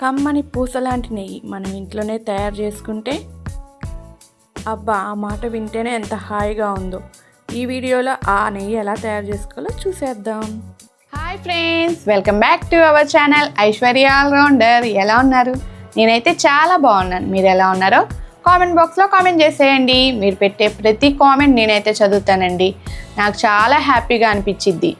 కమ్మని పూస లాంటి నెయ్యి మనం ఇంట్లోనే తయారు చేసుకుంటే అబ్బా ఆ మాట వింటేనే ఎంత హాయిగా ఉందో. ఈ వీడియోలో ఆ నెయ్యి ఎలా తయారు చేసుకోవాలో చూసేద్దాం. Hi friends welcome back to our channel Aishwarya all rounder ఎలా ఉన్నారు? నేనైతే చాలా బాగున్నాను. మీరు ఎలా ఉన్నారో కామెంట్ బాక్స్లో కామెంట్ చేసేయండి. మీరు పెట్టే ప్రతి కామెంట్ నేనైతే చదువుతానండి. నాకు చాలా హ్యాపీగా అనిపించింది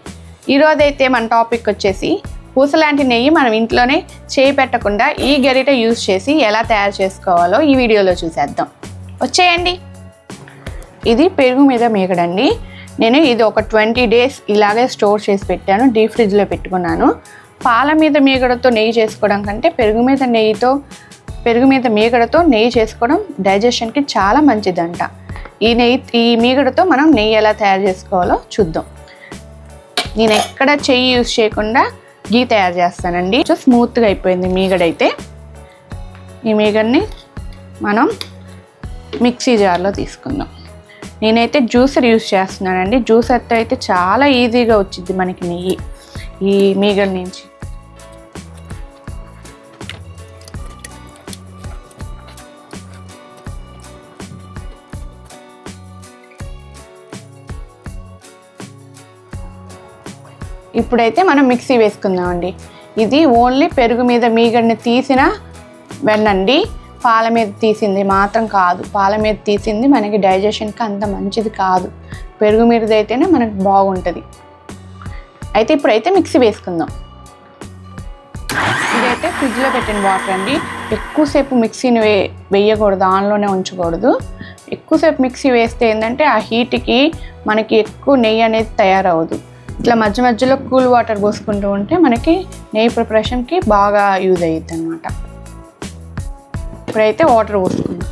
ఈరోజైతే మన టాపిక్ వచ్చేసి పూసలాంటి నెయ్యి మనం ఇంట్లోనే చేయి పెట్టకుండా ఈ గరిట యూజ్ చేసి ఎలా తయారు చేసుకోవాలో ఈ వీడియోలో చూసేద్దాం. వచ్చేయండి. ఇది పెరుగు మీద మేకడండి. నేను ఇది ఒక ట్వంటీ డేస్ ఇలాగే స్టోర్ చేసి పెట్టాను డీప్ ఫ్రిడ్జ్లో పెట్టుకున్నాను. పాల మీద మీగడతో నెయ్యి చేసుకోవడం కంటే పెరుగు మీద నెయ్యితో పెరుగు మీద మీగడతో నెయ్యి చేసుకోవడం డైజెషన్కి చాలా మంచిదంట. ఈ నెయ్యి ఈ మీగడతో మనం నెయ్యి ఎలా తయారు చేసుకోవాలో చూద్దాం. నేను ఎక్కడ చెయ్యి యూస్ చేయకుండా గీ తయారు చేస్తానండి. సో స్మూత్గా అయిపోయింది మీగడైతే. ఈ మీగడ్ని మనం మిక్సీ జార్లో తీసుకుందాం. నేనైతే జ్యూసర్ యూస్ చేస్తున్నానండి. జ్యూసర్తో అయితే చాలా ఈజీగా వచ్చింది మనకి నెయ్యి. ఈ మీగడ నుంచి ఇప్పుడైతే మనం మిక్సీ వేసుకుందామండి. ఇది ఓన్లీ పెరుగు మీద మీగడిని తీసిన వెన్నండి. పాల మీద తీసింది మాత్రం కాదు. పాల మీద తీసింది మనకి డైజెషన్కి అంత మంచిది కాదు. పెరుగు మీద అయితేనే మనకు బాగుంటుంది. అయితే ఇప్పుడైతే మిక్సీ వేసుకుందాం. ఇదైతే ఫ్రిడ్జ్లో పెట్టిన వాటర్ అండి. ఎక్కువసేపు మిక్సీని వే వేయకూడదు. ఆన్లోనే ఉంచకూడదు. ఎక్కువసేపు మిక్సీ వేస్తే ఏంటంటే ఆ హీట్కి మనకి ఎక్కువ నెయ్యి అనేది తయారవదు ఇట్లా మధ్య మధ్యలో కూల్ వాటర్ పోసుకుంటూ ఉంటే మనకి నెయ్యి ప్రిపరేషన్కి బాగా యూజ్ అయ్యిద్ది అనమాట ఇప్పుడైతే వాటర్ పోసుకుందాం.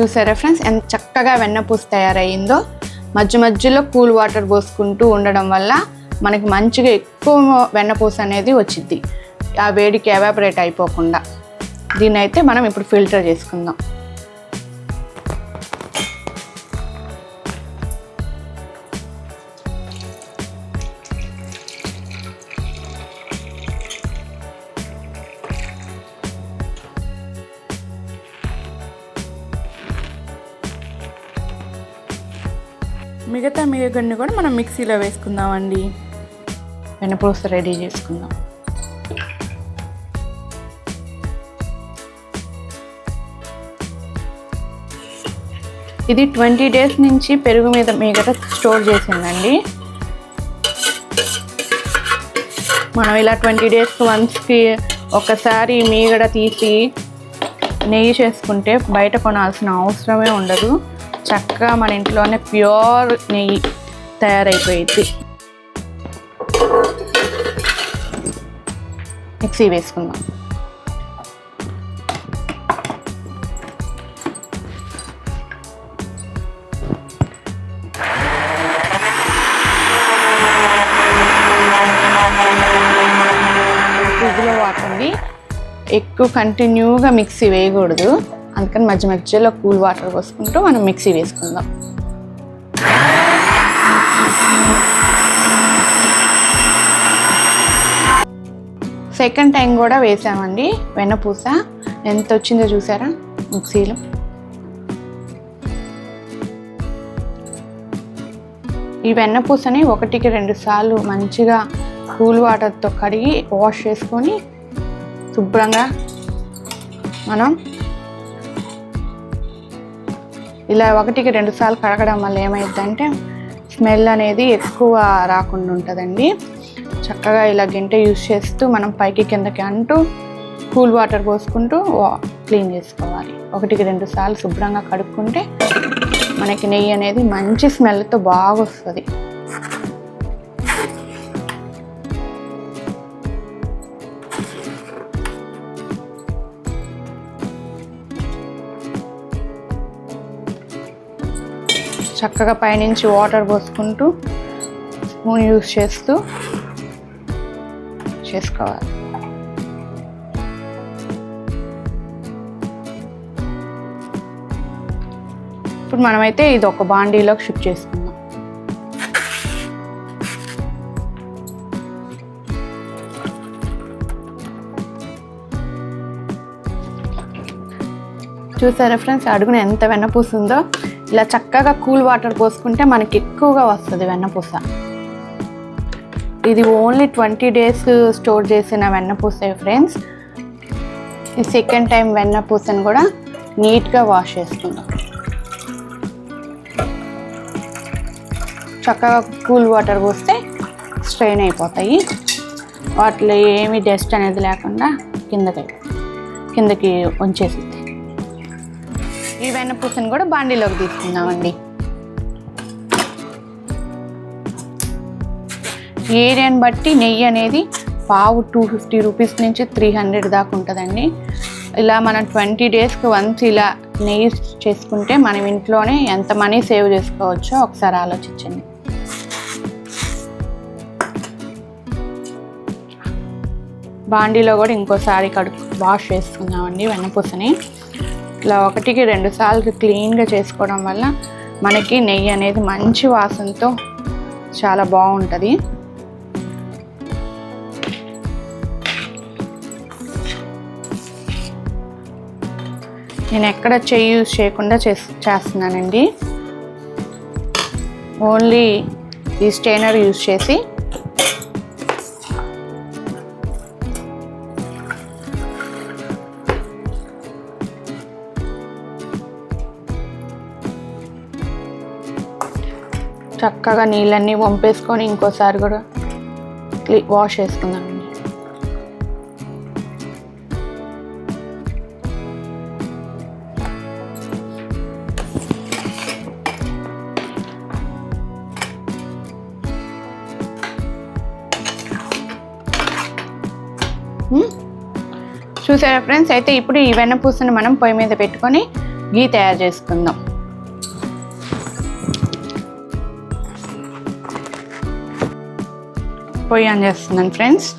చూసారా ఫ్రెండ్స్? ఎంత చక్కగా వెన్నపూస తయారయ్యిందో మధ్య మధ్యలో కూల్ వాటర్ పోసుకుంటూ ఉండడం వల్ల మనకి మంచిగా ఎక్కువ వెన్నపూస అనేది వచ్చింది ఆ వేడికి ఎవాపరేట్ అయిపోకుండా. దీన్ని అయితే మనం ఇప్పుడు ఫిల్టర్ చేసుకుందాం. మిగతా కూడా మనం మిక్సీలో వేసుకుందామండి. వెన్నపూస రెడీ చేసుకుందాం. ఇది ట్వంటీ డేస్ నుంచి పెరుగు మీద మీగట స్టోర్ చేసిందండి. మనం ఇలా ట్వంటీ డేస్ వన్స్కి ఒకసారి మీగడ తీసి నెయ్యి చేసుకుంటే బయట కొనాల్సిన అవసరమే ఉండదు. చక్కగా మన ఇంట్లోనే ప్యూర్ నెయ్యి. తయారైపోయింది మిక్సీ వేసుకుందాం. ఫ్రిడ్జ్లో వాటండి ఎక్కువ కంటిన్యూగా మిక్సీ వేయకూడదు. అందుకని మధ్య మధ్యలో కూల్ వాటర్ పోసుకుంటూ మనం మిక్సీ వేసుకుందాం. సెకండ్ టైం కూడా వేసామండి వెన్నపూస. ఎంత వచ్చిందో చూసారా? మిక్సీలో. ఈ వెన్నపూసని ఒకటికి రెండు సార్లు మంచిగా కూల్ వాటర్తో కడిగి వాష్ చేసుకొని శుభ్రంగా మనం ఇలా ఒకటికి రెండు సార్లు కడగడం వల్ల ఏమైందంటే స్మెల్ అనేది ఎక్కువ రాకుండా ఉంటుందండి. చక్కగా ఇలా గింట యూస్ చేస్తూ మనం పైకి కిందకి అంటూ కూల్ వాటర్ పోసుకుంటూ క్లీన్ చేసుకోవాలి. ఒకటికి రెండు సార్లు శుభ్రంగా కడుక్కుంటే మనకి నెయ్యి అనేది మంచి స్మెల్తో బాగా వస్తుంది చక్కగా పైనుంచి వాటర్ పోసుకుంటూ స్పూన్ యూస్ చేస్తూ చేసుకోవాలి. ఇప్పుడు మనమైతే ఇది ఒక బాండీలోకి షిఫ్ట్ చేసుకుందాం. చూసారా ఫ్రెండ్స్ అడుగున ఎంత వెన్నపూస ఇలా చక్కగా కూల్ వాటర్ పోసుకుంటే మనకి ఎక్కువగా వస్తుంది వెన్నపూస. ఇది ఓన్లీ ట్వంటీ డేస్ స్టోర్ చేసిన వెన్నపూసే ఫ్రెండ్స్. ఈ సెకండ్ టైం వెన్నపూసను కూడా నీట్గా వాష్ చేసుకుందాం. చక్కగా కూల్ వాటర్ పోస్తే స్ట్రెయిన్ అయిపోతాయి. వాటిలో ఏమి డస్ట్ అనేది లేకుండా కిందకి కిందకి ఉంచేసి ఈ వెన్నపూసని కూడా బాండీలోకి తీసుకుందామండి. ఏరియాని బట్టి నెయ్యి అనేది పావు టూ ఫిఫ్టీ రూపీస్ నుంచి త్రీ హండ్రెడ్ దాకా ఉంటుందండి. ఇలా మనం ట్వంటీ డేస్కి వన్స్ ఇలా నెయ్యి చేసుకుంటే మనం ఇంట్లోనే ఎంత మనీ సేవ్ చేసుకోవచ్చో ఒకసారి ఆలోచించండి. బాండీలో కూడా ఇంకోసారి కడుక్కు వాష్ చేసుకుందామండి వెన్నపూసని ఇట్లా ఒకటికి రెండు సార్లు క్లీన్గా చేసుకోవడం వల్ల మనకి నెయ్యి అనేది మంచి వాసనతో చాలా బాగుంటుంది. నేను ఎక్కడ చెయ్యి యూజ్ చేయకుండా చేస్ చేస్తున్నానండి. ఓన్లీ ఈ స్టెయినర్ యూజ్ చేసి చక్కగా నీళ్ళన్నీ వంపేసుకొని ఇంకోసారి కూడా క్లీ వాష్ చేసుకుందాం. చూసారా ఫ్రెండ్స్? అయితే ఇప్పుడు ఈ వెన్న పూసను మనం పొయ్యి మీద పెట్టుకొని గీ తయారు చేసుకుందాం. పొయ్యి ఆన్ చేస్తున్నాను ఫ్రెండ్స్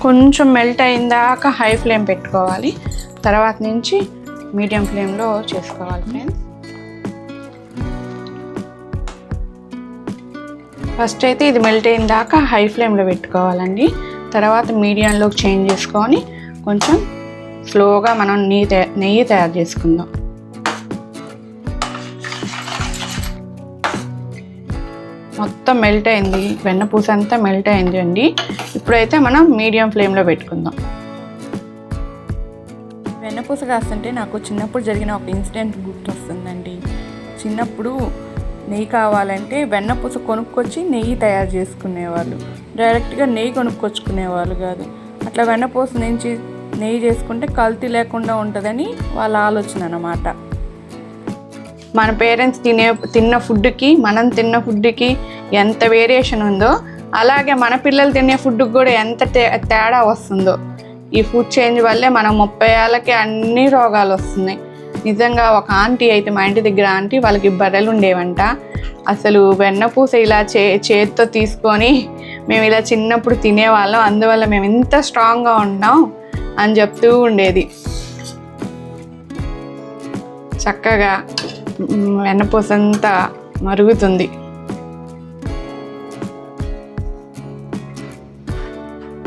కొంచెం మెల్ట్ అయిన దాకా హై ఫ్లేమ్ పెట్టుకోవాలి. తర్వాత నుంచి మీడియం ఫ్లేమ్లో చేసుకోవాలి ఫ్రెండ్స్ ఫస్ట్ అయితే ఇది మెల్ట్ అయిన దాకా హై ఫ్లేమ్లో పెట్టుకోవాలండి. తర్వాత మీడియంలోకి చేంజ్ చేసుకొని కొంచెం స్లోగా మనం నెయ్యి తయా- నెయ్యి తయారు చేసుకుందాం. మొత్తం మెల్ట్ అయింది. వెన్నపూస అంతా మెల్ట్ అయింది అండి. ఇప్పుడైతే మనం మీడియం ఫ్లేమ్లో పెట్టుకుందాం. వెన్నపూస కాస్తుంటే నాకు చిన్నప్పుడు జరిగిన ఒక ఇన్సిడెంట్ గుర్తొస్తుందండి. చిన్నప్పుడు నెయ్యి కావాలంటే వెన్నపూస కొనుక్కొచ్చి నెయ్యి తయారు చేసుకునేవాళ్ళు. డైరెక్ట్గా నెయ్యి కొనుక్కొచ్చుకునేవాళ్ళు కాదు. అట్లా వెన్నపూస నుంచి నెయ్యి చేసుకుంటే కల్తీ లేకుండా ఉంటుందని వాళ్ళ ఆలోచన అన్నమాట. మన పేరెంట్స్ తినే తిన్న ఫుడ్కి మనం తిన్న ఫుడ్కి ఎంత వేరియేషన్ ఉందో అలాగే మన పిల్లలు తినే ఫుడ్కి కూడా ఎంత తే- తేడా వస్తుందో. ఈ ఫుడ్ చేంజ్ వల్లే మనం ముప్పై ఏళ్ళకి అన్ని రోగాలు వస్తున్నాయి. నిజంగా ఒక ఆంటీ అయితే మా ఇంటి దగ్గర ఆంటీ వాళ్ళకి బర్రెలు ఉండేవంట. అసలు వెన్నపూస ఇలా చే చేతితో తీసుకొని మేము ఇలా చిన్నప్పుడు తినేవాళ్ళం. అందువల్ల మేము ఇంత స్ట్రాంగ్గా ఉన్నాం అని చెప్తూ ఉండేది. చక్కగా మ్, అంతా మరుగుతుంది.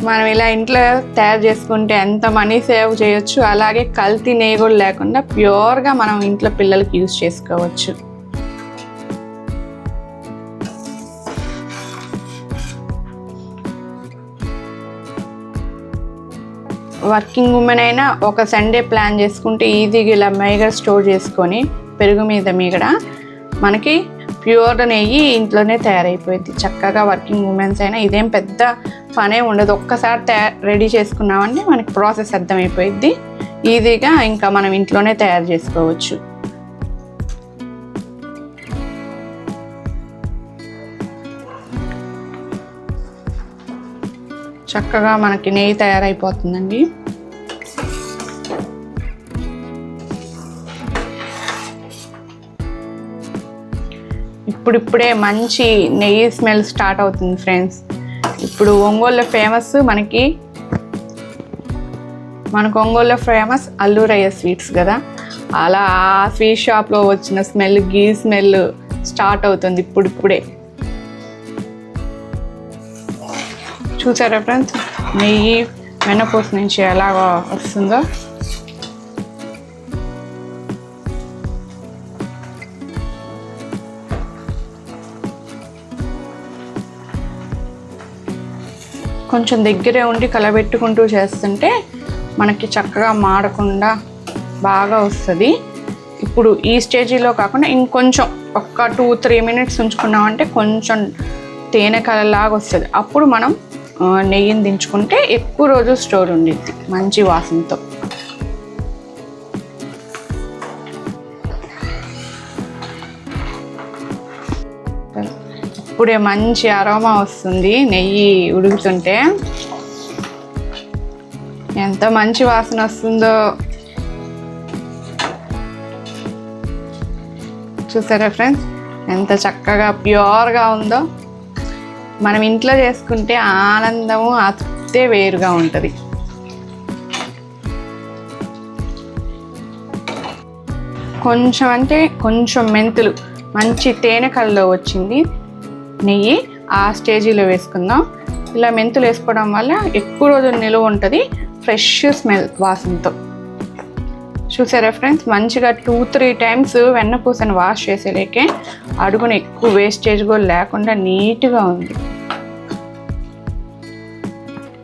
మనం ఇలా ఇంట్లో తయారు చేసుకుంటే ఎంత మనీ సేవ్ చేయొచ్చు? అలాగే కల్తీ నెయ్యి కూడా లేకుండా ప్యూర్గా మనం ఇంట్లో పిల్లలకి యూజ్ చేసుకోవచ్చు. వర్కింగ్ ఉమెన్ అయినా ఒక సండే ప్లాన్ చేసుకుంటే ఈజీగా ఇలా మేగర్ స్టోర్ చేసుకొని పెరుగు మీద మీగడ మనకి ప్యూర్ నెయ్యి ఇంట్లోనే తయారైపోయింది. చక్కగా వర్కింగ్ ఉమెన్స్ అయినా ఇదేం పెద్ద పనే ఉండదు. ఒక్కసారి తయారు రెడీ చేసుకున్నామంటే మనకి ప్రాసెస్ అర్థమైపోయింది ఈజీగా ఇంకా మనం ఇంట్లోనే తయారు చేసుకోవచ్చు. చక్కగా మనకి నెయ్యి తయారైపోతుందండి. ఇప్పుడిప్పుడే మంచి నెయ్యి స్మెల్ స్టార్ట్ అవుతుంది ఫ్రెండ్స్. ఇప్పుడు ఒంగోలులో ఫేమస్ మనకి మనకు ఒంగోలులో ఫేమస్ అల్లూరయ్య స్వీట్స్ కదా. అలా ఆ స్వీట్ షాప్లో వచ్చిన స్మెల్ గీ స్మెల్ స్టార్ట్ అవుతుంది ఇప్పుడిప్పుడే. చూసారా ఫ్రెండ్స్? నెయ్యి వెన్నపూస నుంచి ఎలా వస్తుందో? కొంచెం దగ్గరే ఉండి కలబెట్టుకుంటూ చేస్తుంటే మనకి చక్కగా మాడకుండా బాగా వస్తుంది. ఇప్పుడు ఈ స్టేజీలో కాకుండా ఇంకొంచెం ఒక్క టూ త్రీ మినిట్స్ ఉంచుకున్నామంటే కొంచెం తేనె కలలాగా వస్తుంది. అప్పుడు మనం నెయ్యిని దించుకుంటే ఎక్కువ రోజు స్టోర్ ఉండిద్ది మంచి వాసనతో. ఇప్పుడే మంచి అరోమా వస్తుంది నెయ్యి ఉడుకుతుంటే. ఎంత మంచి వాసన వస్తుందో. చూసారా ఫ్రెండ్స్? ఎంత చక్కగా ప్యూర్గా ఉందో. మనం ఇంట్లో చేసుకుంటే ఆనందము అత్తే వేరుగా ఉంటుంది. కొంచెం అంటే కొంచెం మెంతులు మంచి తేనె కళ్ళలో వచ్చింది. నెయ్యి ఆ స్టేజీలో వేసుకుందాం. ఇలా మెంతులు వేసుకోవడం వల్ల ఎక్కువ రోజులు నిలువ ఉంటుంది ఫ్రెష్ స్మెల్ వాసనతో. చూసారా ఫ్రెండ్స్? మంచిగా టూ త్రీ టైమ్స్ వెన్నపూసని వాష్ చేసేలేకే అడుగున ఎక్కువ వేస్టేజ్ కూడా లేకుండా నీట్గా ఉంది.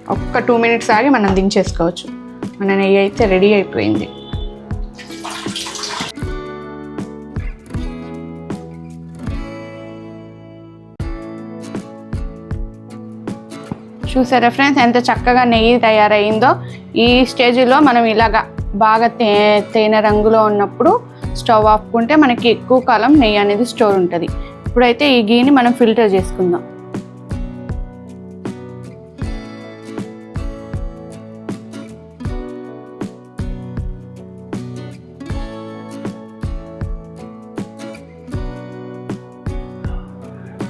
ఒక్క టూ మినిట్స్ ఆగి మనం దించేసుకోవచ్చు. మన నెయ్యి అయితే రెడీ అయిపోయింది. చూసారా ఫ్రెండ్స్? ఎంత చక్కగా నెయ్యి తయారైందో? ఈ స్టేజ్లో మనం ఇలాగా బాగా తే తేనె రంగులో ఉన్నప్పుడు స్టవ్ ఆపుకుంటే మనకి ఎక్కువ కాలం నెయ్యి అనేది స్టోర్ ఉంటుంది. ఇప్పుడైతే ఈ గీని మనం ఫిల్టర్ చేసుకుందాం.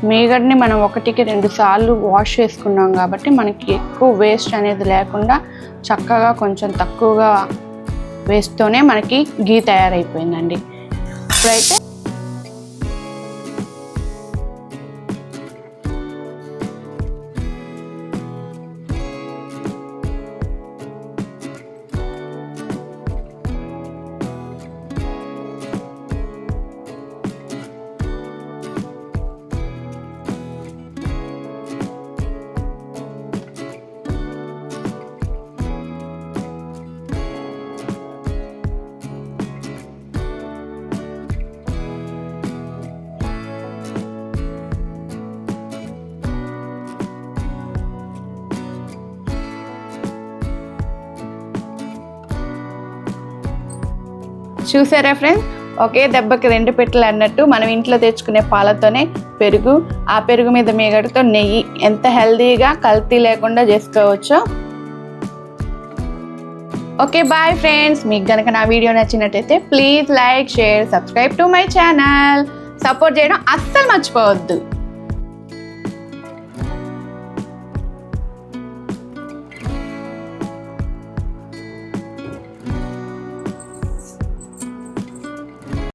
మీగడ్ని మనం ఒకటికి రెండు సార్లు వాష్ చేసుకున్నాం కాబట్టి మనకి ఎక్కువ వేస్ట్ అనేది లేకుండా చక్కగా కొంచెం తక్కువగా వేస్తూనే మనకి గీ తయారైపోయిందండి. ఇప్పుడైతే చూసారా ఫ్రెండ్స్ ఒకే దెబ్బకి రెండు పెట్టెలు అన్నట్టు మనం ఇంట్లో తెచ్చుకునే పాలతోనే పెరుగు ఆ పెరుగు మీద మీగడతో నెయ్యి. ఎంత హెల్తీగా కల్తీ లేకుండా చేసుకోవచ్చో. ఓకే బాయ్ ఫ్రెండ్స్ మీకు కనుక నా వీడియో నచ్చినట్టయితే please like share subscribe to my channel support చేయడం అస్సలు మర్చిపోవద్దు.